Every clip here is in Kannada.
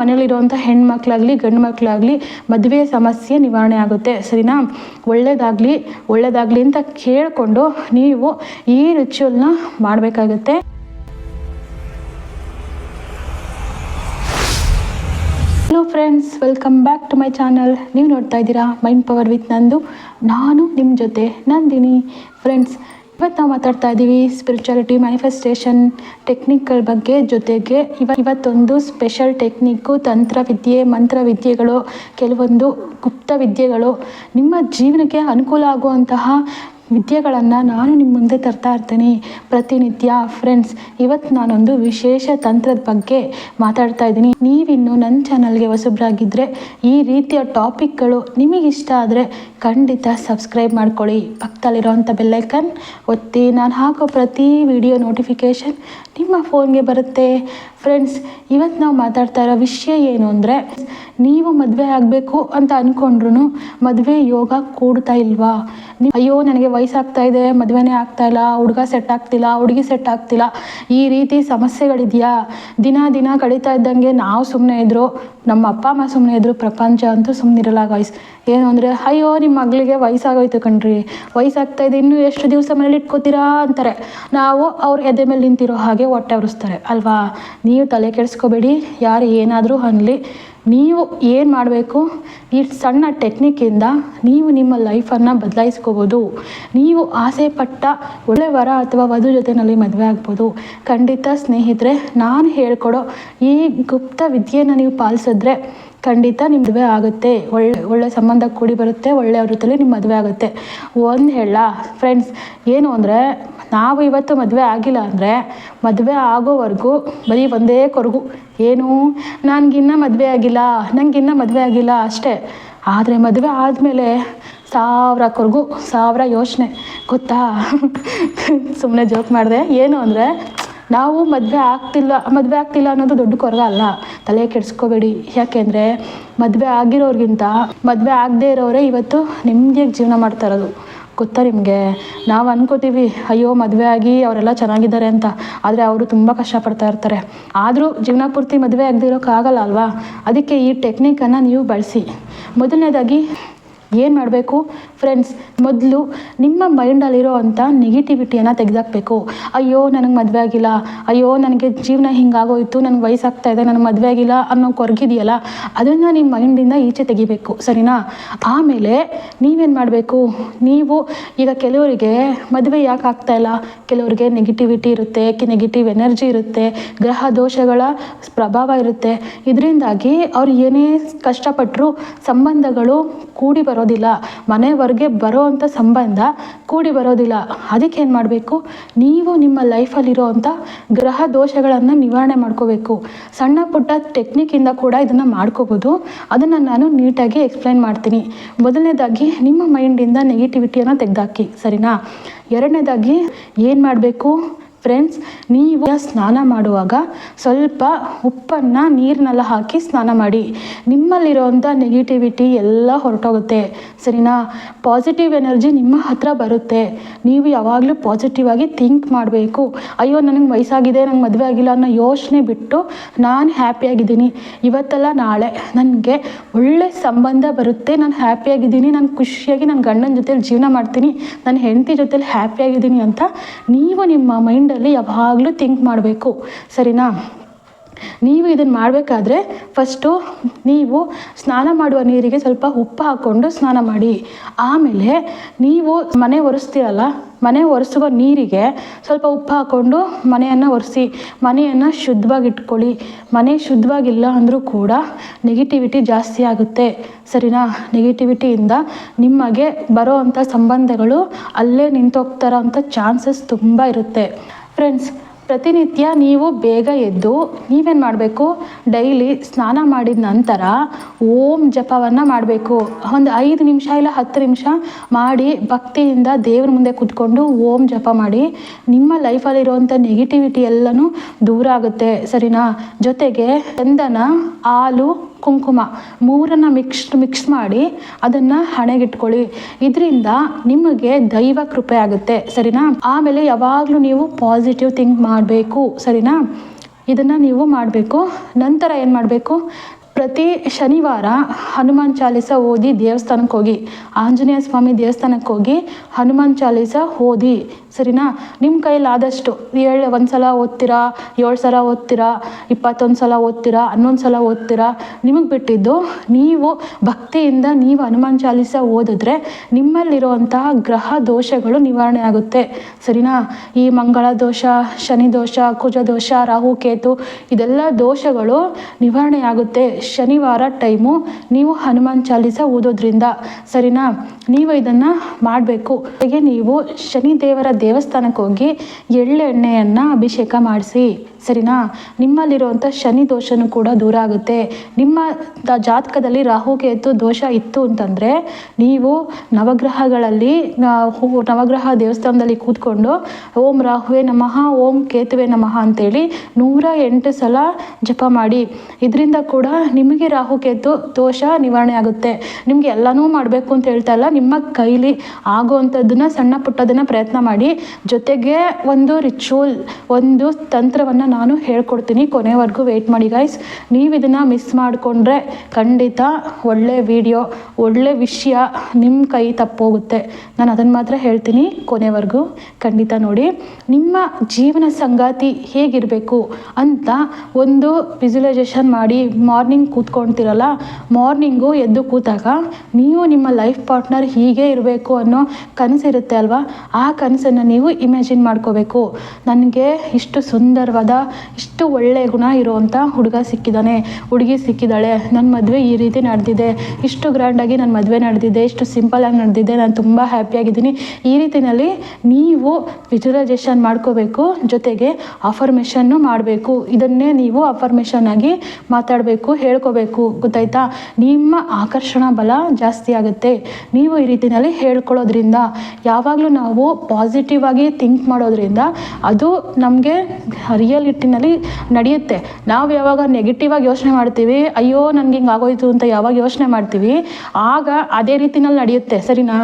ಮನೇಲಿರುವಂಥ ಹೆಣ್ಮಕ್ಳಾಗಲಿ ಗಂಡು ಮಕ್ಕಳಾಗಲಿ ಮದುವೆ ಸಮಸ್ಯೆ ನಿವಾರಣೆ ಆಗುತ್ತೆ. ಸರಿನಾ? ಒಳ್ಳೆಯದಾಗಲಿ ಒಳ್ಳೆಯದಾಗಲಿ ಅಂತ ಕೇಳಿಕೊಂಡು ನೀವು ಈ ರಿಚುವಲ್ನ ಮಾಡಬೇಕಾಗುತ್ತೆ. Hello friends welcome back to my channel ನೀವು ನೋಡ್ತಾ ಇದ್ದೀರಾ ಮೈಂಡ್ ಪವರ್ ವಿತ್ ನಂದು. ನಾನು ನಿಮ್ಮ ಜೊತೆ ನಂದಿನಿ. ಫ್ರೆಂಡ್ಸ್ ಇವತ್ತು ನಾವು ಮಾತಾಡ್ತಾ ಇದ್ದೀವಿ ಸ್ಪಿರಿಚುಯಾಲಿಟಿ ಮ್ಯಾನಿಫೆಸ್ಟೇಷನ್ ಟೆಕ್ನಿಕ್ಗಳ ಬಗ್ಗೆ ಜೊತೆಗೆ ಇವ ಇವತ್ತೊಂದು ಸ್ಪೆಷಲ್ ಟೆಕ್ನಿಕ್ಕು ತಂತ್ರವಿದ್ಯೆ ಮಂತ್ರವಿದ್ಯೆಗಳು ಕೆಲವೊಂದು ಗುಪ್ತ ವಿದ್ಯೆಗಳು. ನಿಮ್ಮ ಜೀವನಕ್ಕೆ ಅನುಕೂಲ ಆಗುವಂತಹ ವಿದ್ಯೆಗಳನ್ನು ನಾನು ನಿಮ್ಮ ಮುಂದೆ ತರ್ತಾ ಇರ್ತೀನಿ. ಪ್ರತಿನಿತ್ಯ ಫ್ರೆಂಡ್ಸ್ ಇವತ್ತು ನಾನೊಂದು ವಿಶೇಷ ತಂತ್ರದ ಬಗ್ಗೆ ಮಾತಾಡ್ತಾ ಇದ್ದೀನಿ. ನೀವಿನ್ನು ನನ್ನ ಚಾನಲ್ಗೆ ಹೊಸಬ್ರಾಗಿದ್ದರೆ ಈ ರೀತಿಯ ಟಾಪಿಕ್ಗಳು ನಿಮಗಿಷ್ಟ ಆದರೆ ಖಂಡಿತ ಸಬ್ಸ್ಕ್ರೈಬ್ ಮಾಡ್ಕೊಳ್ಳಿ. ಪಕ್ಕದಲ್ಲಿರೋವಂಥ ಬೆಲ್ಲೈಕನ್ ಒತ್ತಿ ನಾನು ಹಾಕೋ ಪ್ರತಿ ವಿಡಿಯೋ ನೋಟಿಫಿಕೇಷನ್ ನಿಮ್ಮ ಫೋನ್ಗೆ ಬರುತ್ತೆ. ಫ್ರೆಂಡ್ಸ್ ಇವತ್ತು ನಾವು ಮಾತಾಡ್ತಾ ಇರೋ ವಿಷಯ ಏನು ಅಂದರೆ, ನೀವು ಮದುವೆ ಆಗಬೇಕು ಅಂತ ಅಂದ್ಕೊಂಡ್ರು ಮದುವೆ ಯೋಗ ಕೂಡ್ತಾ ಇಲ್ವಾ? ಅಯ್ಯೋ, ನನಗೆ ವಯಸ್ಸಾಗ್ತಾ ಇದೆ, ಮದುವೆನೇ ಇಲ್ಲ, ಹುಡುಗ ಸೆಟ್ ಆಗ್ತಿಲ್ಲ, ಹುಡುಗಿ ಸೆಟ್ ಆಗ್ತಿಲ್ಲ. ಈ ರೀತಿ ಸಮಸ್ಯೆಗಳಿದೆಯಾ? ದಿನ ದಿನ ಕಳೀತಾ ಇದ್ದಂಗೆ ನಾವು ಸುಮ್ಮನೆ ಇದ್ರು, ನಮ್ಮ ಅಪ್ಪ ಅಮ್ಮ ಸುಮ್ಮನೆ ಇದ್ರು, ಪ್ರಪಂಚ ಅಂತೂ ಸುಮ್ಮನಿರಲ್ಲ ಗಾಯ್ಸ್ ಏನು ಅಂದರೆ, ಅಯ್ಯೋ ನಿಮ್ಮ ಮಗಳಿಗೆ ವಯಸ್ಸಾಗೋಯ್ತು ಕಣ್ರಿ. ವಯಸ್ಸಾಗ್ತಾ ಇದೆ, ಇನ್ನೂ ಎಷ್ಟು ದಿವಸ ಮನೇಲಿ ಇಟ್ಕೋತೀರಾ ಅಂತಾರೆ. ನಾವು ಅವ್ರ ಎದೆ ಮೇಲೆ ನಿಂತಿರೋ ಹಾಗೆ ಹೊಟ್ಟೆ ಉರಿಸ್ತಾರೆ ಅಲ್ವಾ? ನೀವು ತಲೆ ಕೆಡಿಸ್ಕೋಬೇಡಿ, ಯಾರು ಏನಾದರೂ ಅನ್ನಲಿ. ನೀವು ಏನು ಮಾಡಬೇಕು? ಈ ಸಣ್ಣ ಟೆಕ್ನಿಕ್ಕಿಂದ ನೀವು ನಿಮ್ಮ ಲೈಫನ್ನು ಬದಲಾಯಿಸ್ಕೋಬೋದು. ನೀವು ಆಸೆ ಪಟ್ಟ ಒಳ್ಳೆ ವರ ಅಥವಾ ವಧು ಜೊತೆಯಲ್ಲಿ ಮದುವೆ ಆಗ್ಬೋದು. ಖಂಡಿತ ಸ್ನೇಹಿತರೆ, ನಾನು ಹೇಳ್ಕೊಡೋ ಈ ಗುಪ್ತ ವಿದ್ಯೆಯನ್ನು ನೀವು ಪಾಲಿಸಿದ್ರೆ ಖಂಡಿತ ನಿಮ್ಮ ಮದುವೆ ಆಗುತ್ತೆ. ಒಳ್ಳೆ ಒಳ್ಳೆ ಸಂಬಂಧ ಕೂಡಿ ಬರುತ್ತೆ, ಒಳ್ಳೆ ಜೊತೆಲಿ ನಿಮ್ಮ ಮದುವೆ ಆಗುತ್ತೆ. ಒಂದು ಹೇಳ ಫ್ರೆಂಡ್ಸ್ ಏನು ಅಂದರೆ, ನಾವು ಇವತ್ತು ಮದುವೆ ಆಗಿಲ್ಲ ಅಂದರೆ, ಮದುವೆ ಆಗೋವರೆಗೂ ಬರೀ ಒಂದೇ ಕೊರಗು. ಏನು? ನನಗಿನ್ನ ಮದುವೆ ಆಗಿಲ್ಲ ನನಗಿನ್ನ ಮದುವೆ ಆಗಿಲ್ಲ ಅಷ್ಟೇ. ಆದರೆ ಮದುವೆ ಆದಮೇಲೆ ಸಾವಿರ ಕೊರಗು, ಸಾವಿರ ಯೋಚನೆ. ಗೊತ್ತಾ? ಸುಮ್ಮನೆ ಜೋಕ್ ಮಾಡಿದೆ. ಏನು ಅಂದರೆ ನಾವು ಮದುವೆ ಆಗ್ತಿಲ್ಲ ಮದುವೆ ಆಗ್ತಿಲ್ಲ ಅನ್ನೋದು ದೊಡ್ಡ ಕೊರಗ ಅಲ್ಲ. ತಲೆ ಕೆಡಿಸ್ಕೋಬೇಡಿ. ಯಾಕೆಂದರೆ ಮದುವೆ ಆಗಿರೋರ್ಗಿಂತ ಮದುವೆ ಆಗದೇ ಇರೋರೇ ಇವತ್ತು ನೆಮ್ಮದಿಯಾಗಿ ಜೀವನ ಮಾಡ್ತಾ ಇರೋದು. ಗೊತ್ತಾ ನಿಮಗೆ? ನಾವು ಅನ್ಕೋತೀವಿ, ಅಯ್ಯೋ, ಮದುವೆ ಆಗಿ ಅವರೆಲ್ಲ ಚೆನ್ನಾಗಿದ್ದಾರೆ ಅಂತ. ಆದರೆ ಅವರು ತುಂಬ ಕಷ್ಟಪಡ್ತಾ ಇರ್ತಾರೆ. ಆದರೂ ಜೀವನ ಪೂರ್ತಿ ಮದುವೆ ಆಗದೆ ಇರೋಕ್ಕಾಗಲ್ಲ ಅಲ್ವಾ? ಅದಕ್ಕೆ ಈ ಟೆಕ್ನಿಕನ್ನು ನೀವು ಬಳಸಿ. ಮೊದಲನೇದಾಗಿ ಏನು ಮಾಡಬೇಕು? ಫ್ರೆಂಡ್ಸ್ ಮೊದಲು ನಿಮ್ಮ ಮೈಂಡಲ್ಲಿರೋ ಅಂಥ ನೆಗೆಟಿವಿಟಿಯನ್ನು ತೆಗೆದಾಕ್ಬೇಕು. ಅಯ್ಯೋ, ನನಗೆ ಮದುವೆ ಆಗಿಲ್ಲ. ಅಯ್ಯೋ, ನನಗೆ ಜೀವನ ಹಿಂಗಾಗೋಯ್ತು. ನನಗೆ ವಯಸ್ಸಾಗ್ತಾ ಇದೆ. ನನಗೆ ಮದುವೆ ಆಗಿಲ್ಲ ಅನ್ನೋ ಕೊರಗಿದೆಯಲ್ಲ, ಅದನ್ನು ನಿಮ್ಮ ಮೈಂಡಿಂದ ಈಚೆ ತೆಗಿಬೇಕು. ಸರಿನಾ? ಆಮೇಲೆ ನೀವೇನು ಮಾಡಬೇಕು? ನೀವು ಈಗ ಕೆಲವರಿಗೆ ಮದುವೆ ಯಾಕೆ ಆಗ್ತಾಯಿಲ್ಲ ಕೆಲವರಿಗೆ ನೆಗೆಟಿವಿಟಿ ಇರುತ್ತೆ ನೆಗೆಟಿವ್ ಎನರ್ಜಿ ಇರುತ್ತೆ, ಗ್ರಹ ದೋಷಗಳ ಪ್ರಭಾವ ಇರುತ್ತೆ. ಇದರಿಂದಾಗಿ ಅವ್ರು ಏನೇ ಕಷ್ಟಪಟ್ಟರು ಸಂಬಂಧಗಳು ಕೂಡಿ ಬರೋದಿಲ್ಲ. ಮನೆವರೆಗೆ ಬರೋ ಅಂಥ ಸಂಬಂಧ ಕೂಡಿ ಬರೋದಿಲ್ಲ. ಅದಕ್ಕೆ ಏನು ಮಾಡಬೇಕು? ನೀವು ನಿಮ್ಮ ಲೈಫಲ್ಲಿರೋ ಅಂಥ ಗ್ರಹ ದೋಷಗಳನ್ನು ನಿವಾರಣೆ ಮಾಡ್ಕೋಬೇಕು. ಸಣ್ಣ ಪುಟ್ಟ ಟೆಕ್ನಿಕ್ಕಿಂದ ಕೂಡ ಇದನ್ನು ಮಾಡ್ಕೋಬೋದು. ಅದನ್ನು ನಾನು ನೀಟಾಗಿ ಎಕ್ಸ್ಪ್ಲೈನ್ ಮಾಡ್ತೀನಿ. ಮೊದಲನೇದಾಗಿ ನಿಮ್ಮ ಮೈಂಡಿಂದ ನೆಗೆಟಿವಿಟಿಯನ್ನು ತೆಗೆದಾಕಿ. ಸರಿನಾ? ಎರಡನೇದಾಗಿ ಏನು ಮಾಡಬೇಕು? ಫ್ರೆಂಡ್ಸ್ ನೀವು ಸ್ನಾನ ಮಾಡುವಾಗ ಸ್ವಲ್ಪ ಉಪ್ಪನ್ನು ನೀರಿನೆಲ್ಲ ಹಾಕಿ ಸ್ನಾನ ಮಾಡಿ. ನಿಮ್ಮಲ್ಲಿರೋಂಥ ನೆಗೆಟಿವಿಟಿ ಎಲ್ಲ ಹೊರಟೋಗುತ್ತೆ. ಸರಿನಾ? ಪಾಸಿಟಿವ್ ಎನರ್ಜಿ ನಿಮ್ಮ ಹತ್ರ ಬರುತ್ತೆ. ನೀವು ಯಾವಾಗಲೂ ಪಾಸಿಟಿವ್ ಆಗಿ ಥಿಂಕ್ ಮಾಡಬೇಕು. ಅಯ್ಯೋ, ನನಗೆ ವಯಸ್ಸಾಗಿದೆ, ನಂಗೆ ಮದುವೆ ಆಗಿಲ್ಲ ಅನ್ನೋ ಯೋಚನೆ ಬಿಟ್ಟು ನಾನು ಹ್ಯಾಪಿಯಾಗಿದ್ದೀನಿ ಇವತ್ತೆಲ್ಲ ನಾಳೆ. ನನಗೆ ಒಳ್ಳೆ ಸಂಬಂಧ ಬರುತ್ತೆ. ನಾನು ಹ್ಯಾಪಿಯಾಗಿದ್ದೀನಿ ನಾನು ಖುಷಿಯಾಗಿ ನನ್ನ ಗಂಡನ ಜೊತೇಲಿ ಜೀವನ ಮಾಡ್ತೀನಿ ನನ್ನ ಹೆಂಡತಿ ಜೊತೇಲಿ ಹ್ಯಾಪಿಯಾಗಿದ್ದೀನಿ ಅಂತ ನೀವು ನಿಮ್ಮ ಮೈಂಡಲ್ಲಿ ಯಾವಾಗಲೂ ಥಿಂಕ್ ಮಾಡಬೇಕು. ಸರಿನಾ? ನೀವು ಇದನ್ನು ಮಾಡಬೇಕಾದ್ರೆ ಫಸ್ಟು ನೀವು ಸ್ನಾನ ಮಾಡುವ ನೀರಿಗೆ ಸ್ವಲ್ಪ ಉಪ್ಪು ಹಾಕ್ಕೊಂಡು ಸ್ನಾನ ಮಾಡಿ. ಆಮೇಲೆ ನೀವು ಮನೆ ಒರೆಸ್ತೀರಲ್ಲ, ಮನೆ ಒರೆಸುವ ನೀರಿಗೆ ಸ್ವಲ್ಪ ಉಪ್ಪು ಹಾಕ್ಕೊಂಡು ಮನೆಯನ್ನು ಒರೆಸಿ, ಮನೆಯನ್ನು ಶುದ್ಧವಾಗಿ ಇಟ್ಕೊಳ್ಳಿ ಮನೆ ಶುದ್ಧವಾಗಿಲ್ಲ ಅಂದರೂ ಕೂಡ ನೆಗೆಟಿವಿಟಿ ಜಾಸ್ತಿ ಆಗುತ್ತೆ. ಸರಿನಾ? ನೆಗೆಟಿವಿಟಿಯಿಂದ ನಿಮಗೆ ಬರೋ ಅಂಥ ಸಂಬಂಧಗಳು ಅಲ್ಲೇ ನಿಂತೋಗ್ತಾರೋ ಅಂಥ ಚಾನ್ಸಸ್ ತುಂಬ ಇರುತ್ತೆ. ಫ್ರೆಂಡ್ಸ್ ಪ್ರತಿನಿತ್ಯ ನೀವು ಬೇಗ ಎದ್ದು ನೀವೇನು ಮಾಡಬೇಕು? ಡೈಲಿ ಸ್ನಾನ ಮಾಡಿದ ನಂತರ ಓಂ ಜಪವನ್ನು ಮಾಡಬೇಕು. ಒಂದು ಐದು ನಿಮಿಷ ಇಲ್ಲ ಹತ್ತು ನಿಮಿಷ ಮಾಡಿ ಭಕ್ತಿಯಿಂದ ದೇವ್ರ ಮುಂದೆ ಕೂತ್ಕೊಂಡು ಓಂ ಜಪ ಮಾಡಿ. ನಿಮ್ಮ ಲೈಫಲ್ಲಿರುವಂಥ ನೆಗೆಟಿವಿಟಿ ಎಲ್ಲನೂ ದೂರ ಆಗುತ್ತೆ. ಸರಿನಾ? ಜೊತೆಗೆ ಚಂದನ, ಹಾಲು ಕುಂಕುಮ ಮೂರನ್ನು ಮಿಕ್ಸ್ ಮಿಕ್ಸ್ ಮಾಡಿ ಅದನ್ನು ಹಣೆಗಿಟ್ಕೊಳ್ಳಿ. ಇದರಿಂದ ನಿಮಗೆ ದೈವ ಕೃಪೆ ಆಗುತ್ತೆ. ಸರಿನಾ? ಆಮೇಲೆ ಯಾವಾಗಲೂ ನೀವು ಪಾಸಿಟಿವ್ ಥಿಂಕ್ ಮಾಡಬೇಕು. ಸರಿನಾ? ಇದನ್ನು ನೀವು ಮಾಡಬೇಕು. ನಂತರ ಏನು ಮಾಡಬೇಕು? ಪ್ರತಿ ಶನಿವಾರ ಹನುಮಾನ್ ಚಾಲೀಸ ಓದಿ ದೇವಸ್ಥಾನಕ್ಕೆ ಹೋಗಿ. ಆಂಜನೇಯ ಸ್ವಾಮಿ ದೇವಸ್ಥಾನಕ್ಕೆ ಹೋಗಿ ಹನುಮಾನ್ ಚಾಲೀಸ ಓದಿ. ಸರಿನಾ? ನಿಮ್ಮ ಕೈಲಾದಷ್ಟು ಏಳು ಒಂದು ಸಲ ಓದ್ತೀರಾ? ಏಳು ಸಲ ಓದ್ತೀರಾ? ಇಪ್ಪತ್ತೊಂದು ಸಲ ಓದ್ತೀರಾ? ಹನ್ನೊಂದು ಸಲ ಓದ್ತೀರಾ? ನಿಮಗೆ ಬಿಟ್ಟಿದ್ದು ನೀವು ಭಕ್ತಿಯಿಂದ ನೀವು ಹನುಮಾನ್ ಚಾಲೀಸ ಓದಿದ್ರೆ ನಿಮ್ಮಲ್ಲಿರುವಂತಹ ಗ್ರಹ ದೋಷಗಳು ನಿವಾರಣೆ ಆಗುತ್ತೆ. ಸರಿನಾ? ಈ ಮಂಗಳ ದೋಷ, ಶನಿ ದೋಷ, ಕುಜ ದೋಷ, ರಾಹು, ಕೇತು ಇದೆಲ್ಲ ದೋಷಗಳು ನಿವಾರಣೆ ಆಗುತ್ತೆ. ಶನಿವಾರ ಟೈಮು ನೀವು ಹನುಮಾನ್ ಚಾಲೀಸ ಓದೋದ್ರಿಂದ. ಸರಿನಾ? ನೀವು ಇದನ್ನು ಮಾಡಬೇಕು. ಹಾಗೆ ನೀವು ಶನಿ ದೇವರ ದೇವಸ್ಥಾನಕ್ಕೆ ಹೋಗಿ ಎಳ್ಳೆಣ್ಣೆಯನ್ನು ಅಭಿಷೇಕ ಮಾಡಿಸಿ. ಸರಿನಾ? ನಿಮ್ಮಲ್ಲಿರುವಂಥ ಶನಿ ದೋಷನೂ ಕೂಡ ದೂರ ಆಗುತ್ತೆ. ನಿಮ್ಮ ಜಾತಕದಲ್ಲಿ ರಾಹುಕೇತು ದೋಷ ಇತ್ತು ಅಂತಂದರೆ ನೀವು ನವಗ್ರಹಗಳಲ್ಲಿ ನವಗ್ರಹ ದೇವಸ್ಥಾನದಲ್ಲಿ ಕೂತ್ಕೊಂಡು ಓಂ ರಾಹುವೆ ನಮಃ, ಓಂ ಕೇತುವೆ ನಮಃ ಅಂತೇಳಿ ನೂರ ಎಂಟು ಸಲ ಜಪ ಮಾಡಿ. ಇದರಿಂದ ಕೂಡ ನಿಮಗೆ ರಾಹುಕೇತು ದೋಷ ನಿವಾರಣೆ ಆಗುತ್ತೆ. ನಿಮಗೆ ಎಲ್ಲನೂ ಮಾಡಬೇಕು ಅಂತ ಹೇಳ್ತಾ ಇಲ್ಲ. ನಿಮ್ಮ ಕೈಲಿ ಆಗುವಂಥದ್ದನ್ನ, ಸಣ್ಣ ಪುಟ್ಟದನ್ನು ಪ್ರಯತ್ನ ಮಾಡಿ ಜೊತೆಗೆ ಒಂದು ರಿಚುವಲ್, ಒಂದು ತಂತ್ರವನ್ನು ನಾನು ಹೇಳ್ಕೊಡ್ತೀನಿ ಕೊನೆವರೆಗೂ ವೆಯ್ಟ್ ಮಾಡಿ ಗೈಸ್ ನೀವು ಇದನ್ನು ಮಿಸ್ ಮಾಡಿಕೊಂಡ್ರೆ ಖಂಡಿತ ಒಳ್ಳೆ ವಿಡಿಯೋ ಒಳ್ಳೆ ವಿಷಯ ನಿಮ್ಮ ಕೈ ತಪ್ಪೋಗುತ್ತೆ. ನಾನು ಅದನ್ನು ಮಾತ್ರ ಹೇಳ್ತೀನಿ ಕೊನೆವರೆಗೂ. ಖಂಡಿತ ನೋಡಿ. ನಿಮ್ಮ ಜೀವನ ಸಂಗಾತಿ ಹೇಗಿರಬೇಕು ಅಂತ ಒಂದು ವಿಜುವಲೈಸೇಷನ್ ಮಾಡಿ ಮಾರ್ನಿಂಗ್ ಕೂತ್ಕೊಳ್ತಿರಲ್ಲ ಮಾರ್ನಿಂಗು ಎದ್ದು ಕೂತಾಗ ನೀವು ನಿಮ್ಮ ಲೈಫ್ ಪಾರ್ಟ್ನರ್ ಹೀಗೆ ಇರಬೇಕು ಅನ್ನೋ ಕನಸಿರುತ್ತೆ ಅಲ್ವಾ? ಆ ಕನಸನ್ನು ನೀವು ಇಮ್ಯಾಜಿನ್ ಮಾಡ್ಕೋಬೇಕು. ನನಗೆ ಇಷ್ಟು ಸುಂದರವಾದ ಇಷ್ಟು ಒಳ್ಳೆ ಗುಣ ಇರುವಂಥ ಹುಡುಗ ಸಿಕ್ಕಿದ್ದಾನೆ ಹುಡುಗಿ ಸಿಕ್ಕಿದ್ದಾಳೆ ನನ್ನ ಮದುವೆ ಈ ರೀತಿ ನಡೆದಿದೆ. ಇಷ್ಟು ಗ್ರ್ಯಾಂಡಾಗಿ ನನ್ನ ಮದುವೆ ನಡೆದಿದೆ, ಇಷ್ಟು ಸಿಂಪಲಾಗಿ ನಡೆದಿದೆ, ನಾನು ತುಂಬ ಹ್ಯಾಪಿಯಾಗಿದ್ದೀನಿ ಈ ರೀತಿಯಲ್ಲಿ ನೀವು ವಿಜುವಲೈಸೇಷನ್ ಮಾಡ್ಕೋಬೇಕು, ಜೊತೆಗೆ ಅಫರ್ಮೇಷನ್ನು ಮಾಡಬೇಕು. ಇದನ್ನೇ ನೀವು ಅಫರ್ಮೇಷನ್ ಆಗಿ ಮಾತಾಡಬೇಕು, ಹೇಳ್ಕೋಬೇಕು. ಗೊತ್ತಾಯ್ತಾ? ನಿಮ್ಮ ಆಕರ್ಷಣಾ ಬಲ ಜಾಸ್ತಿ ಆಗುತ್ತೆ. ನೀವು ಈ ರೀತಿಯಲ್ಲಿ ಹೇಳ್ಕೊಳ್ಳೋದ್ರಿಂದ, ಯಾವಾಗಲೂ ನಾವು ಪಾಸಿಟಿವ್ ಆಗಿ ಥಿಂಕ್ ಮಾಡೋದ್ರಿಂದ ಅದು ನಮಗೆ ರಿಯಾಲಿಟಿನಲ್ಲಿ ನಡೆಯುತ್ತೆ. ನಾವು ಯಾವಾಗ ನೆಗೆಟಿವ್ ಆಗಿ ಯೋಚನೆ ಮಾಡ್ತೀವಿ, ಅಯ್ಯೋ ನನಗೆ ಹಿಂಗೆ ಆಗೋಯ್ತು ಅಂತ ಯಾವಾಗ ಯೋಚನೆ ಮಾಡ್ತೀವಿ, ಆಗ ಅದೇ ರೀತಿನಲ್ಲಿ ನಡೆಯುತ್ತೆ. ಸರಿನಾ?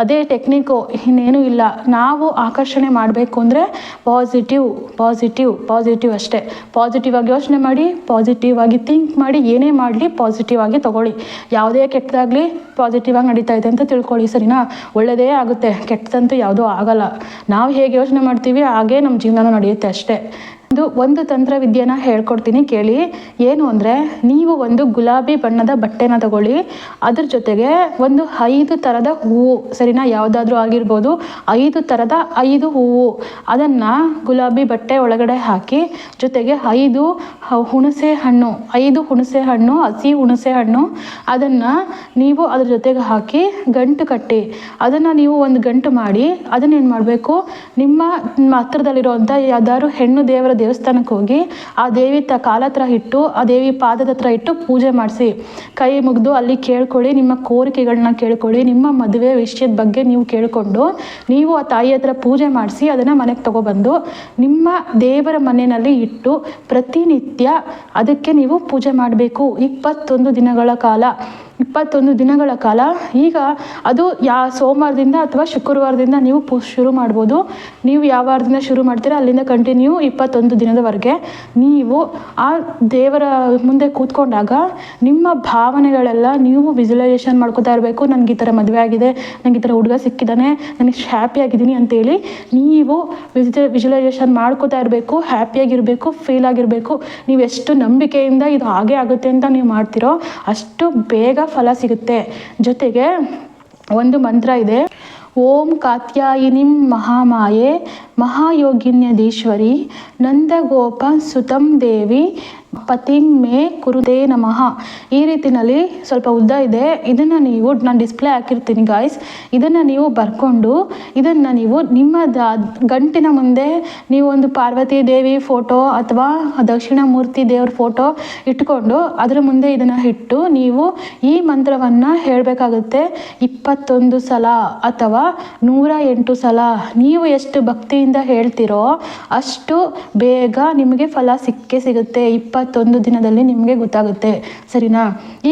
ಅದೇ ಟೆಕ್ನಿಕ್ಕು ಇನ್ನೇನೂ ಇಲ್ಲ. ನಾವು ಆಕರ್ಷಣೆ ಮಾಡಬೇಕು ಅಂದರೆ ಪಾಸಿಟಿವ್ ಪಾಸಿಟಿವ್ ಪಾಸಿಟಿವ್ ಅಷ್ಟೇ. ಪಾಸಿಟಿವ್ ಆಗಿ ಯೋಚನೆ ಮಾಡಿ ಪಾಸಿಟಿವ್ ಆಗಿ ಥಿಂಕ್ ಮಾಡಿ, ಏನೇ ಮಾಡಲಿ ಪಾಸಿಟಿವ್ ಆಗಿ ತಗೊಳ್ಳಿ. ಯಾವುದೇ ಕೆಟ್ಟದಾಗಲಿ ಪಾಸಿಟಿವ್ ಆಗಿ ನಡೀತಾ ಇದೆ ಅಂತ ತಿಳ್ಕೊಳ್ಳಿ, ಸರಿನಾ? ಒಳ್ಳೆಯದೇ ಆಗುತ್ತೆ. ಕೆಟ್ಟದಂತೂ ಯಾವುದೂ ಆಗಲ್ಲ. ನಾವು ಹೇಗೆ ಯೋಚನೆ ಮಾಡ್ತೀವಿ, ಹಾಗೇ ನಮ್ಮ ಜೀವನ ನಡೆಯುತ್ತೆ ಅಷ್ಟೇ. ಒಂದು ಒಂದು ತಂತ್ರವಿದ್ಯೆನ ಹೇಳ್ಕೊಡ್ತೀನಿ ಕೇಳಿ. ಏನು ಅಂದರೆ, ನೀವು ಒಂದು ಗುಲಾಬಿ ಬಣ್ಣದ ಬಟ್ಟೆನ ತಗೊಳ್ಳಿ. ಅದ್ರ ಜೊತೆಗೆ ಒಂದು ಐದು ಥರದ ಹೂವು, ಸರಿನಾ? ಯಾವುದಾದ್ರೂ ಆಗಿರ್ಬೋದು. ಐದು ಥರದ ಐದು ಹೂವು. ಅದನ್ನು ಗುಲಾಬಿ ಬಟ್ಟೆ ಒಳಗಡೆ ಹಾಕಿ, ಜೊತೆಗೆ ಐದು ಹುಣಸೆ ಹಣ್ಣು, ಐದು ಹುಣಸೆ ಹಣ್ಣು, ಹಸಿ ಹುಣಸೆ ಹಣ್ಣು. ಅದನ್ನು ನೀವು ಅದ್ರ ಜೊತೆಗೆ ಹಾಕಿ ಗಂಟು ಕಟ್ಟಿ. ಅದನ್ನು ನೀವು ಒಂದು ಗಂಟು ಮಾಡಿ, ಅದನ್ನೇನು ಮಾಡಬೇಕು? ನಿಮ್ಮ ನಿಮ್ಮ ಹತ್ರದಲ್ಲಿರುವಂಥ ಯಾವ್ದಾದ್ರು ಹೆಣ್ಣು ದೇವರ ದೇವಸ್ಥಾನಕ್ಕೆ ಹೋಗಿ ಆ ದೇವಿ ತ ಕಾಲ ಹತ್ರ ಇಟ್ಟು, ಆ ದೇವಿ ಪಾದದ ಹತ್ರ ಇಟ್ಟು ಪೂಜೆ ಮಾಡಿಸಿ. ಕೈ ಮುಗಿದು ಅಲ್ಲಿ ಕೇಳ್ಕೊಳ್ಳಿ, ನಿಮ್ಮ ಕೋರಿಕೆಗಳನ್ನ ಕೇಳ್ಕೊಳ್ಳಿ, ನಿಮ್ಮ ಮದುವೆ ವಿಷಯದ ಬಗ್ಗೆ ನೀವು ಕೇಳಿಕೊಂಡು ನೀವು ಆ ತಾಯಿ ಹತ್ರ ಪೂಜೆ ಮಾಡಿಸಿ ಅದನ್ನು ಮನೆಗೆ ತಗೊಬಂದು ನಿಮ್ಮ ದೇವರ ಮನೆಯಲ್ಲಿ ಇಟ್ಟು ಪ್ರತಿನಿತ್ಯ ಅದಕ್ಕೆ ನೀವು ಪೂಜೆ ಮಾಡಬೇಕು. ಇಪ್ಪತ್ತೊಂದು ದಿನಗಳ ಕಾಲ ಇಪ್ಪತ್ತೊಂದು ದಿನಗಳ ಕಾಲ ಈಗ ಅದು ಯಾ ಸೋಮವಾರದಿಂದ ಅಥವಾ ಶುಕ್ರವಾರದಿಂದ ನೀವು ಪೂ ಶುರು ಮಾಡ್ಬೋದು. ನೀವು ಯಾವ ವಾರದಿಂದ ಶುರು ಮಾಡ್ತೀರಾ? ಅಲ್ಲಿಂದ ಕಂಟಿನ್ಯೂ ಇಪ್ಪತ್ತೊಂದು ದಿನದವರೆಗೆ. ನೀವು ಆ ದೇವರ ಮುಂದೆ ಕೂತ್ಕೊಂಡಾಗ ನಿಮ್ಮ ಭಾವನೆಗಳೆಲ್ಲ ನೀವು ವಿಜುಲೈಸೇಷನ್ ಮಾಡ್ಕೋತಾ ಇರಬೇಕು. ನನಗೆ ಈ ಥರ ಮದುವೆ ಆಗಿದೆ ನನಗೆ ಈ ಥರ ಹುಡುಗ ಸಿಕ್ಕಿದ್ದಾನೆ, ನನಗೆ ಹ್ಯಾಪಿ ಆಗಿದ್ದೀನಿ ಅಂತೇಳಿ ನೀವು ವಿಜಿ ವಿಜುಲೈಸೇಷನ್ ಮಾಡ್ಕೋತಾ ಇರಬೇಕು. ಹ್ಯಾಪಿಯಾಗಿರಬೇಕು ಫೀಲ್ ಆಗಿರಬೇಕು. ನೀವು ಎಷ್ಟು ನಂಬಿಕೆಯಿಂದ ಇದು ಹಾಗೆ ಆಗುತ್ತೆ ಅಂತ ನೀವು ಮಾಡ್ತೀರೋ ಅಷ್ಟು ಬೇಗ ಫಲ ಸಿಗುತ್ತೆ. ಜೊತೆಗೆ ಒಂದು ಮಂತ್ರ ಇದೆ. ಓಂ ಕಾತ್ಯಾಯಿನಿಂ ಮಹಾಮಾಯೆ ಮಹಾಯೋಗಿನ್ಯದೀಶ್ವರಿ ನಂದಗೋಪ ಸುತಂ ದೇವಿ ಪತಿಂ ಮೇ ಕುರುದೇ ನಮಃ. ಈ ರೀತಿನಲ್ಲಿ ಸ್ವಲ್ಪ ಉದ್ದ ಇದೆ. ಇದನ್ನು ನೀವು, ನಾನು ಡಿಸ್ಪ್ಲೇ ಹಾಕಿರ್ತೀನಿ ಗಾಯ್ಸ್ ಇದನ್ನು ನೀವು ಬರ್ಕೊಂಡು, ಇದನ್ನು ನೀವು ನಿಮ್ಮ ಗಂಟಿನ ಮುಂದೆ ನೀವು ಒಂದು ಪಾರ್ವತಿ ದೇವಿ ಫೋಟೋ ಅಥವಾ ದಕ್ಷಿಣಾಮೂರ್ತಿ ದೇವ್ರ ಫೋಟೋ ಇಟ್ಕೊಂಡು, ಅದರ ಮುಂದೆ ಇದನ್ನು ಇಟ್ಟು ನೀವು ಈ ಮಂತ್ರವನ್ನು ಹೇಳಬೇಕಾಗುತ್ತೆ. ಇಪ್ಪತ್ತೊಂದು ಸಲ ಅಥವಾ ನೂರ ಎಂಟು ಸಲ ನೀವು ಎಷ್ಟು ಭಕ್ತಿಯಿಂದ ಹೇಳ್ತೀರೋ ಅಷ್ಟು ಬೇಗ ನಿಮಗೆ ಫಲ ಸಿಕ್ಕೇ ಸಿಗುತ್ತೆ. ಇಪ್ಪತ್ತೊಂದು ದಿನದಲ್ಲಿ ನಿಮಗೆ ಗೊತ್ತಾಗುತ್ತೆ. ಸರಿನಾ?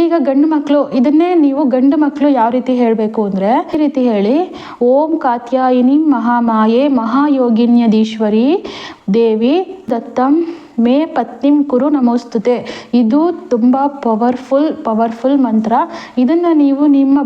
ಈಗ ಗಂಡು ಮಕ್ಕಳು ಇದನ್ನೇ ನೀವು ಗಂಡು ಮಕ್ಕಳು ಯಾವ ರೀತಿ ಹೇಳಬೇಕು ಅಂದರೆ, ಈ ರೀತಿ ಹೇಳಿ. ಓಂ ಕಾತ್ಯಾಯಿನಿ ಮಹಾಮಾಯೆ ಮಹಾಯೋಗಿನ್ಯದೀಶ್ವರಿ ದೇವಿ ದತ್ತಂ ಮೇ ಪತ್ನಿಂ ಕುರು ನಮೋಸ್ತುತೆ. ಇದು ತುಂಬ ಪವರ್ಫುಲ್ ಪವರ್ಫುಲ್ ಮಂತ್ರ. ಇದನ್ನು ನೀವು ನಿಮ್ಮ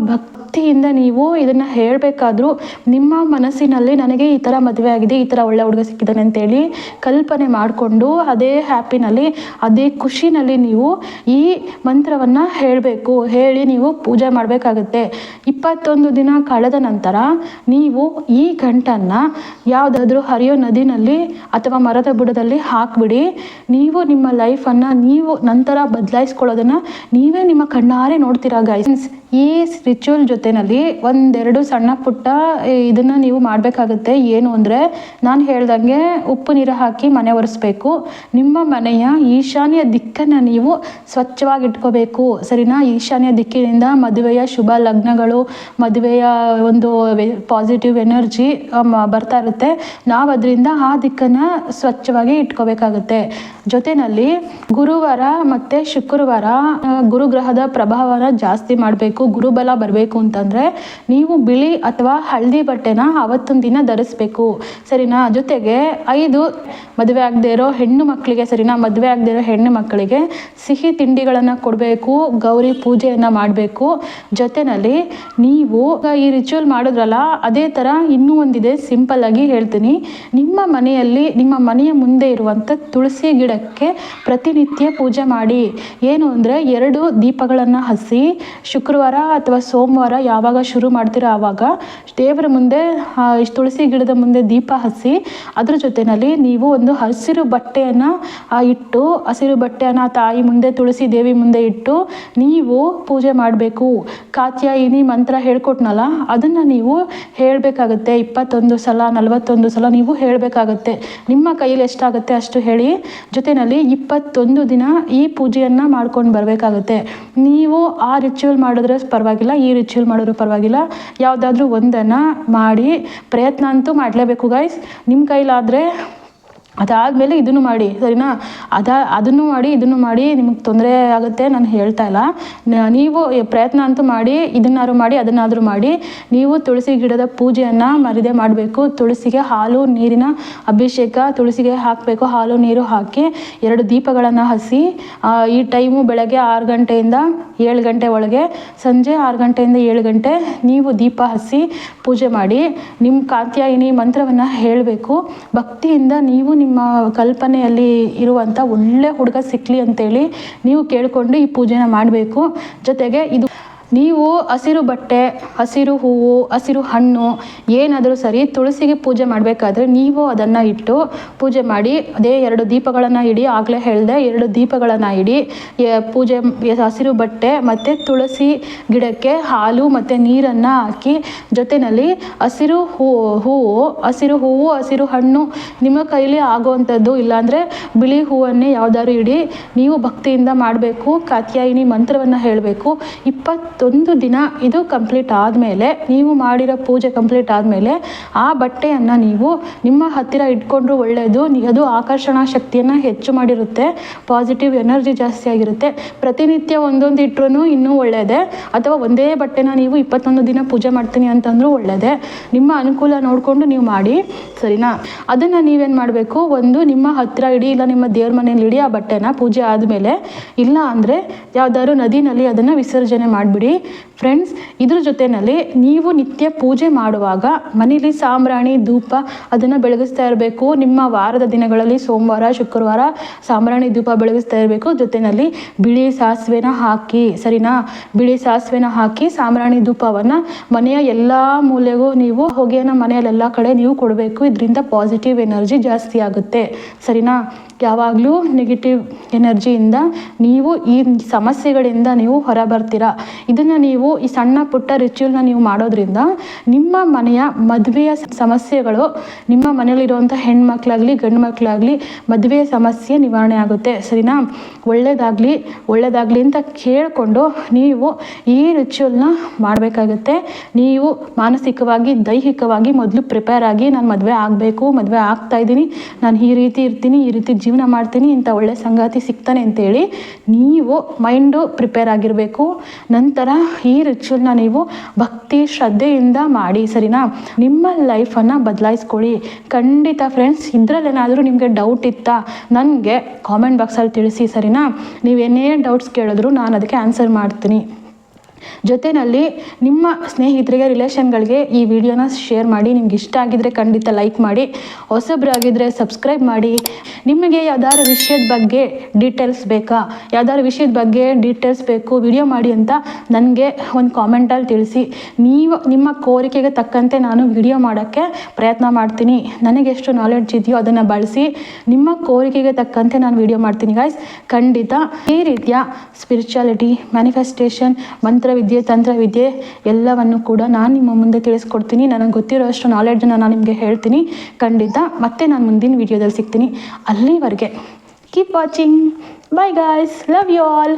ಭಕ್ತಿಯಿಂದ ನೀವು ಇದನ್ನು ಹೇಳಬೇಕಾದ್ರೂ ನಿಮ್ಮ ಮನಸ್ಸಿನಲ್ಲಿ ನನಗೆ ಈ ಥರ ಮದುವೆ ಆಗಿದೆ, ಈ ಥರ ಒಳ್ಳೆ ಹುಡುಗ ಸಿಕ್ಕಿದ್ದಾನೆ ಅಂತೇಳಿ ಕಲ್ಪನೆ ಮಾಡಿಕೊಂಡು ಅದೇ ಹ್ಯಾಪಿನಲ್ಲಿ, ಅದೇ ಖುಷಿನಲ್ಲಿ ನೀವು ಈ ಮಂತ್ರವನ್ನು ಹೇಳಬೇಕು. ಹೇಳಿ ನೀವು ಪೂಜೆ ಮಾಡಬೇಕಾಗುತ್ತೆ. ಇಪ್ಪತ್ತೊಂದು ದಿನ ಕಳೆದ ನಂತರ ನೀವು ಈ ಗಂಟನ್ನು ಯಾವುದಾದ್ರೂ ಹರಿಯೋ ನದಿನಲ್ಲಿ ಅಥವಾ ಮರದ ಬುಡದಲ್ಲಿ ಹಾಕ್ಬಿಡಿ. ನೀವು ನಿಮ್ಮ ಲೈಫನ್ನು ನೀವು ನಂತರ ಬದಲಾಯಿಸ್ಕೊಳ್ಳೋದನ್ನು ನೀವೇ ನಿಮ್ಮ ಕಣ್ಣಾರೆ ನೋಡ್ತೀರಾ ಗೈಸ್ ಈ ರಿಚುವಲ್ ಜೊತೆನಲ್ಲಿ ಒಂದೆರಡು ಸಣ್ಣ ಪುಟ್ಟ ಇದನ್ನು ನೀವು ಮಾಡಬೇಕಾಗುತ್ತೆ. ಏನು ಅಂದರೆ, ನಾನು ಹೇಳ್ದಂಗೆ ಉಪ್ಪು ನೀರು ಹಾಕಿ ಮನೆ ಒರೆಸ್ಬೇಕು. ನಿಮ್ಮ ಮನೆಯ ಈಶಾನ್ಯ ದಿಕ್ಕನ್ನು ನೀವು ಸ್ವಚ್ಛವಾಗಿ ಇಟ್ಕೋಬೇಕು ಸರಿನಾ? ಈಶಾನ್ಯ ದಿಕ್ಕಿನಿಂದ ಮದುವೆಯ ಶುಭ ಲಗ್ನಗಳು, ಮದುವೆಯ ಒಂದು ಪಾಸಿಟಿವ್ ಎನರ್ಜಿ ಬರ್ತಾ ಇರುತ್ತೆ. ನಾವು ಅದರಿಂದ ಆ ದಿಕ್ಕನ್ನು ಸ್ವಚ್ಛವಾಗಿ ಇಟ್ಕೋಬೇಕಾಗುತ್ತೆ. ಜೊತೆಯಲ್ಲಿ ಗುರುವಾರ ಮತ್ತು ಶುಕ್ರವಾರ ಗುರುಗ್ರಹದ ಪ್ರಭಾವನ ಜಾಸ್ತಿ ಮಾಡಬೇಕು. ಗುರುಬಲ ಬರಬೇಕು ಅಂತಂದರೆ ನೀವು ಬಿಳಿ ಅಥವಾ ಹಳದಿ ಬಟ್ಟೆನ ಅವತ್ತೊಂದು ದಿನ ಧರಿಸ್ಬೇಕು. ಸರಿನಾ? ಜೊತೆಗೆ ಐದು, ಮದುವೆ ಆಗದೆ ಇರೋ ಹೆಣ್ಣು ಮಕ್ಕಳಿಗೆ ಸರಿನಾ? ಮದುವೆ ಆಗದೆ ಇರೋ ಹೆಣ್ಣು ಮಕ್ಕಳಿಗೆ ಸಿಹಿ ತಿಂಡಿಗಳನ್ನು ಕೊಡಬೇಕು, ಗೌರಿ ಪೂಜೆಯನ್ನು ಮಾಡಬೇಕು. ಜೊತೆಯಲ್ಲಿ ನೀವು ಈ ರಿಚುವಲ್ ಮಾಡಿದ್ರಲ್ಲ, ಅದೇ ಥರ ಇನ್ನೂ ಒಂದಿದೆ ಸಿಂಪಲ್ ಆಗಿ ಹೇಳ್ತೀನಿ. ನಿಮ್ಮ ಮನೆಯಲ್ಲಿ, ನಿಮ್ಮ ಮನೆಯ ಮುಂದೆ ಇರುವಂಥ ತುಳಸಿ ಗಿಡಕ್ಕೆ ಪ್ರತಿನಿತ್ಯ ಪೂಜೆ ಮಾಡಿ. ಏನು ಅಂದರೆ ಎರಡು ದೀಪಗಳನ್ನು ಹಸಿ, ಶುಕ್ರವಾರ ಅಥವಾ ಸೋಮವಾರ ಯಾವಾಗ ಶುರು ಮಾಡ್ತೀರೋ ಆವಾಗ, ದೇವರ ಮುಂದೆ ತುಳಸಿ ಗಿಡದ ಮುಂದೆ ದೀಪ ಹಚ್ಚಿ, ಅದ್ರ ಜೊತೆಯಲ್ಲಿ ನೀವು ಒಂದು ಹಸಿರು ಬಟ್ಟೆಯನ್ನು ಇಟ್ಟು, ಹಸಿರು ಬಟ್ಟೆಯನ್ನು ತಾಯಿ ಮುಂದೆ, ತುಳಸಿ ದೇವಿ ಮುಂದೆ ಇಟ್ಟು ನೀವು ಪೂಜೆ ಮಾಡಬೇಕು. ಕಾತ್ಯಾಯಿನಿ ಮಂತ್ರ ಹೇಳ್ಕೊಟ್ನಲ್ಲ, ಅದನ್ನು ನೀವು ಹೇಳಬೇಕಾಗುತ್ತೆ. ಇಪ್ಪತ್ತೊಂದು ಸಲ, ನಲವತ್ತೊಂದು ಸಲ ನೀವು ಹೇಳಬೇಕಾಗತ್ತೆ. ನಿಮ್ಮ ಕೈಯಲ್ಲಿ ಎಷ್ಟಾಗುತ್ತೆ ಅಷ್ಟು ಹೇಳಿ. ಜೊತೆಯಲ್ಲಿ ಇಪ್ಪತ್ತೊಂದು ದಿನ ಈ ಪೂಜೆಯನ್ನು ಮಾಡ್ಕೊಂಡು ಬರಬೇಕಾಗುತ್ತೆ. ನೀವು ಆ ರಿಚುವಲ್ ಮಾಡಿದ್ರೆ ಪರವಾಗಿಲ್ಲ, ಈ ರಿಚುವಲ್ ಮಾಡಿದ್ರು ಪರವಾಗಿಲ್ಲ. ಯಾವುದಾದ್ರೂ ಒಂದನ್ನು ಮಾಡಿ ಪ್ರಯತ್ನ ಅಂತೂ ಮಾಡಲೇಬೇಕು ಗೈಸ್ ನಿಮ್ಮ ಕೈಲಾದರೆ ಅದಾದಮೇಲೆ ಇದನ್ನು ಮಾಡಿ, ಸರಿನಾ? ಅದ, ಅದನ್ನು ಮಾಡಿ, ಇದನ್ನು ಮಾಡಿ ನಿಮಗೆ ತೊಂದರೆ ಆಗುತ್ತೆ ನಾನು ಹೇಳ್ತಾ ಇಲ್ಲ. ನೀವು ಪ್ರಯತ್ನ ಅಂತೂ ಮಾಡಿ, ಇದನ್ನಾದ್ರೂ ಮಾಡಿ, ಅದನ್ನಾದರೂ ಮಾಡಿ. ನೀವು ತುಳಸಿ ಗಿಡದ ಪೂಜೆಯನ್ನು ಮರಿದೆ ಮಾಡಬೇಕು. ತುಳಸಿಗೆ ಹಾಲು, ನೀರಿನ ಅಭಿಷೇಕ, ತುಳಸಿಗೆ ಹಾಕಬೇಕು, ಹಾಲು, ನೀರು ಹಾಕಿ ಎರಡು ದೀಪಗಳನ್ನು ಹಸಿ ಈ ಟೈಮು ಬೆಳಗ್ಗೆ ಆರು ಗಂಟೆಯಿಂದ ಏಳು ಗಂಟೆ ಒಳಗೆ, ಸಂಜೆ ಆರು ಗಂಟೆಯಿಂದ ಏಳು ಗಂಟೆ ನೀವು ದೀಪ ಹಸಿ ಪೂಜೆ ಮಾಡಿ. ನಿಮ್ಮ ಕಾತ್ಯಾಯಿನಿ ಮಂತ್ರವನ್ನು ಹೇಳಬೇಕು. ಭಕ್ತಿಯಿಂದ ನೀವು ನಿಮ್ಮ ಕಲ್ಪನೆಯಲ್ಲಿ ಇರುವಂಥ ಒಳ್ಳೆ ಹುಡುಗ ಸಿಕ್ಕಲಿ ಅಂತೇಳಿ ನೀವು ಕೇಳಿಕೊಂಡು ಈ ಪೂಜೆನ ಮಾಡಬೇಕು. ಜೊತೆಗೆ ಇದು ನೀವು ಹಸಿರು ಬಟ್ಟೆ, ಹಸಿರು ಹೂವು, ಹಸಿರು ಹಣ್ಣು ಏನಾದರೂ ಸರಿ ತುಳಸಿಗೆ ಪೂಜೆ ಮಾಡಬೇಕಾದ್ರೆ ನೀವು ಅದನ್ನು ಇಟ್ಟು ಪೂಜೆ ಮಾಡಿ, ಅದೇ ಎರಡು ದೀಪಗಳನ್ನು ಇಡಿ, ಆಗಲೇ ಹೇಳಿದೆ ಎರಡು ದೀಪಗಳನ್ನು ಇಡಿ ಪೂಜೆ ಹಸಿರು ಬಟ್ಟೆ ಮತ್ತು ತುಳಸಿ ಗಿಡಕ್ಕೆ ಹಾಲು ಮತ್ತು ನೀರನ್ನು ಹಾಕಿ ಜೊತೆಯಲ್ಲಿ ಹಸಿರು ಹೂ, ಹೂವು, ಹಸಿರು ಹೂವು, ಹಸಿರು ಹಣ್ಣು ನಿಮ್ಮ ಕೈಲಿ ಆಗುವಂಥದ್ದು ಇಲ್ಲಾಂದರೆ ಬಿಳಿ ಹೂವನ್ನೇ ಯಾವುದಾದ್ರು ಇಡಿ, ನೀವು ಭಕ್ತಿಯಿಂದ ಮಾಡಬೇಕು, ಕಾತ್ಯಾಯಿನಿ ಮಂತ್ರವನ್ನು ಹೇಳಬೇಕು. ಇಪ್ಪತ್ತೊಂದು ದಿನ ಇದು ಕಂಪ್ಲೀಟ್ ಆದಮೇಲೆ, ನೀವು ಮಾಡಿರೋ ಪೂಜೆ ಕಂಪ್ಲೀಟ್ ಆದಮೇಲೆ ಆ ಬಟ್ಟೆಯನ್ನು ನೀವು ನಿಮ್ಮ ಹತ್ತಿರ ಇಟ್ಕೊಂಡ್ರೂ ಒಳ್ಳೆಯದು ಅದು ಆಕರ್ಷಣಾ ಶಕ್ತಿಯನ್ನು ಹೆಚ್ಚು ಮಾಡಿರುತ್ತೆ. ಪಾಸಿಟಿವ್ ಎನರ್ಜಿ ಜಾಸ್ತಿ ಆಗಿರುತ್ತೆ. ಪ್ರತಿನಿತ್ಯ ಒಂದೊಂದು ಇಟ್ರೂ ಇನ್ನೂ ಒಳ್ಳೆಯದೇ ಅಥವಾ ಒಂದೇ ಬಟ್ಟೆನ ನೀವು ಇಪ್ಪತ್ತೊಂದು ದಿನ ಪೂಜೆ ಮಾಡ್ತೀನಿ ಅಂತಂದ್ರೂ ಒಳ್ಳೆಯದೇ ನಿಮ್ಮ ಅನುಕೂಲ ನೋಡಿಕೊಂಡು ನೀವು ಮಾಡಿ. ಸರಿನಾ? ಅದನ್ನು ನೀವೇನು ಮಾಡಬೇಕು? ಒಂದು ನಿಮ್ಮ ಹತ್ತಿರ ಇಡಿ, ಇಲ್ಲ ನಿಮ್ಮ ದೇವ್ರ ಮನೇಲಿ ಇಡಿ ಆ ಬಟ್ಟೆನ ಪೂಜೆ ಆದಮೇಲೆ. ಇಲ್ಲ ಅಂದರೆ ಯಾವುದಾದ್ರು ನದಿನಲ್ಲಿ ಅದನ್ನು ವಿಸರ್ಜನೆ ಮಾಡಿಬಿಡಿ. ಫ್ರೆಂಡ್ಸ್ ಇದ್ರ ಜೊತೆಯಲ್ಲಿ ನೀವು ನಿತ್ಯ ಪೂಜೆ ಮಾಡುವಾಗ ಮನೇಲಿ ಸಾಂಬ್ರಾಣಿ, ಧೂಪ ಅದನ್ನು ಬೆಳಗಿಸ್ತಾ ಇರಬೇಕು. ನಿಮ್ಮ ವಾರದ ದಿನಗಳಲ್ಲಿ ಸೋಮವಾರ, ಶುಕ್ರವಾರ ಸಾಂಬ್ರಾಣಿ, ಧೂಪ ಬೆಳಗಿಸ್ತಾ ಇರಬೇಕು. ಜೊತೆಯಲ್ಲಿ ಬಿಳಿ ಸಾಸಿವೆನ ಹಾಕಿ, ಸರಿನಾ? ಬಿಳಿ ಸಾಸಿವೆನ ಹಾಕಿ ಸಾಂಬ್ರಾಣಿ, ಧೂಪವನ್ನು ಮನೆಯ ಎಲ್ಲ ಮೂಲೆಗೂ ನೀವು ಹೊಗೆಯನ್ನು ಮನೆಯಲ್ಲೆಲ್ಲ ಕಡೆ ನೀವು ಕೊಡಬೇಕು. ಇದರಿಂದ ಪಾಸಿಟಿವ್ ಎನರ್ಜಿ ಜಾಸ್ತಿ ಆಗುತ್ತೆ. ಸರಿನಾ? ಯಾವಾಗಲೂ ನೆಗೆಟಿವ್ ಎನರ್ಜಿಯಿಂದ ನೀವು ಈ ಸಮಸ್ಯೆಗಳಿಂದ ನೀವು ಹೊರ ಬರ್ತೀರಾ ಇದನ್ನು ನೀವು ಈ ಸಣ್ಣ ಪುಟ್ಟ ರಿಚುವಲ್ನ ನೀವು ಮಾಡೋದ್ರಿಂದ ನಿಮ್ಮ ಮನೆಯ ಮದುವೆಯ ಸಮಸ್ಯೆಗಳು, ನಿಮ್ಮ ಮನೆಯಲ್ಲಿರುವಂಥ ಹೆಣ್ಮಕ್ಳಾಗಲಿ ಗಂಡು ಮಕ್ಕಳಾಗಲಿ ಮದುವೆಯ ಸಮಸ್ಯೆ ನಿವಾರಣೆ ಆಗುತ್ತೆ. ಸರಿನಾ? ಒಳ್ಳೆಯದಾಗಲಿ ಒಳ್ಳೆಯದಾಗಲಿ ಅಂತ ಕೇಳಿಕೊಂಡು ನೀವು ಈ ರಿಚುವಲ್ನ ಮಾಡಬೇಕಾಗುತ್ತೆ. ನೀವು ಮಾನಸಿಕವಾಗಿ, ದೈಹಿಕವಾಗಿ ಮೊದಲು ಪ್ರಿಪೇರ್ ಆಗಿ ನಾನು ಮದುವೆ ಆಗಬೇಕು, ಮದುವೆ ಆಗ್ತಾ ಇದ್ದೀನಿ, ನಾನು ಈ ರೀತಿ ಇರ್ತೀನಿ, ಈ ರೀತಿ ಜೀವನ ಮಾಡ್ತೀನಿ ಇಂಥ ಒಳ್ಳೆ ಸಂಗಾತಿ ಸಿಗ್ತಾನೆ ಅಂತೇಳಿ ನೀವು ಮೈಂಡು ಪ್ರಿಪೇರ್ ಆಗಿರಬೇಕು. ನಂತರ ಥರ ಈ ರಿಚುವಲ್ನ ನೀವು ಭಕ್ತಿ ಶ್ರದ್ಧೆಯಿಂದ ಮಾಡಿ, ಸರಿನಾ? ನಿಮ್ಮ ಲೈಫನ್ನು ಬದಲಾಯಿಸ್ಕೊಳ್ಳಿ. ಖಂಡಿತ ಫ್ರೆಂಡ್ಸ್ ಇದರಲ್ಲೇನಾದರೂ ನಿಮಗೆ ಡೌಟ್ ಇತ್ತಾ, ನನಗೆ ಕಾಮೆಂಟ್ ಬಾಕ್ಸಲ್ಲಿ ತಿಳಿಸಿ, ಸರಿನಾ? ನೀವೇನೇ ಡೌಟ್ಸ್ ಕೇಳಿದ್ರು ನಾನು ಅದಕ್ಕೆ ಆನ್ಸರ್ ಮಾಡ್ತೀನಿ. ಜೊತೆಯಲ್ಲಿ ನಿಮ್ಮ ಸ್ನೇಹಿತರಿಗೆ ರಿಲೇಷನ್ಗಳಿಗೆ ಈ ವಿಡಿಯೋನ ಶೇರ್ ಮಾಡಿ. ನಿಮ್ಗೆ ಇಷ್ಟ ಆಗಿದ್ರೆ ಖಂಡಿತ ಲೈಕ್ ಮಾಡಿ. ಹೊಸಬ್ರಾಗಿದ್ದರೆ ಸಬ್ಸ್ಕ್ರೈಬ್ ಮಾಡಿ. ನಿಮಗೆ ಯಾವ್ದಾದ್ರು ವಿಷಯದ ಬಗ್ಗೆ ಡೀಟೇಲ್ಸ್ ಬೇಕಾ? ಯಾವ್ದಾದ್ರು ವಿಷಯದ ಬಗ್ಗೆ ಡೀಟೇಲ್ಸ್ ಬೇಕು? ವಿಡಿಯೋ ಮಾಡಿ ಅಂತ ನನಗೆ ಒಂದು ಕಾಮೆಂಟಲ್ಲಿ ತಿಳಿಸಿ. ನೀವು, ನಿಮ್ಮ ಕೋರಿಕೆಗೆ ತಕ್ಕಂತೆ ನಾನು ವಿಡಿಯೋ ಮಾಡೋಕ್ಕೆ ಪ್ರಯತ್ನ ಮಾಡ್ತೀನಿ. ನನಗೆ ಎಷ್ಟು ನಾಲೆಡ್ಜ್ ಇದೆಯೋ ಅದನ್ನು ಬಳಸಿ. ನಿಮ್ಮ ಕೋರಿಕೆಗೆ ತಕ್ಕಂತೆ ನಾನು ವಿಡಿಯೋ ಮಾಡ್ತೀನಿ ಗಾಯ್ಸ್ ಖಂಡಿತ ಈ ರೀತಿಯ ಸ್ಪಿರಿಚುಯಾಲಿಟಿ ಮ್ಯಾನಿಫೆಸ್ಟೇಷನ್ ಮಂತ್ರವಿದ್ಯೆ ತಂತ್ರವಿದ್ಯೆ ಎಲ್ಲವನ್ನು ಕೂಡ ನಾನು ನಿಮ್ಮ ಮುಂದೆ ತಿಳಿಸ್ಕೊಡ್ತೀನಿ. ನನಗೆ ಗೊತ್ತಿರೋ ಅಷ್ಟು ನಾಲೆಡ್ಜನ್ನು ನಾನು ನಿಮಗೆ ಹೇಳ್ತೀನಿ. ಖಂಡಿತ ಮತ್ತೆ ನಾನು ಮುಂದಿನ ವಿಡಿಯೋದಲ್ಲಿ ಸಿಗ್ತೀನಿ. ಅಲ್ಲಿವರೆಗೆ keep watching bye guys love you all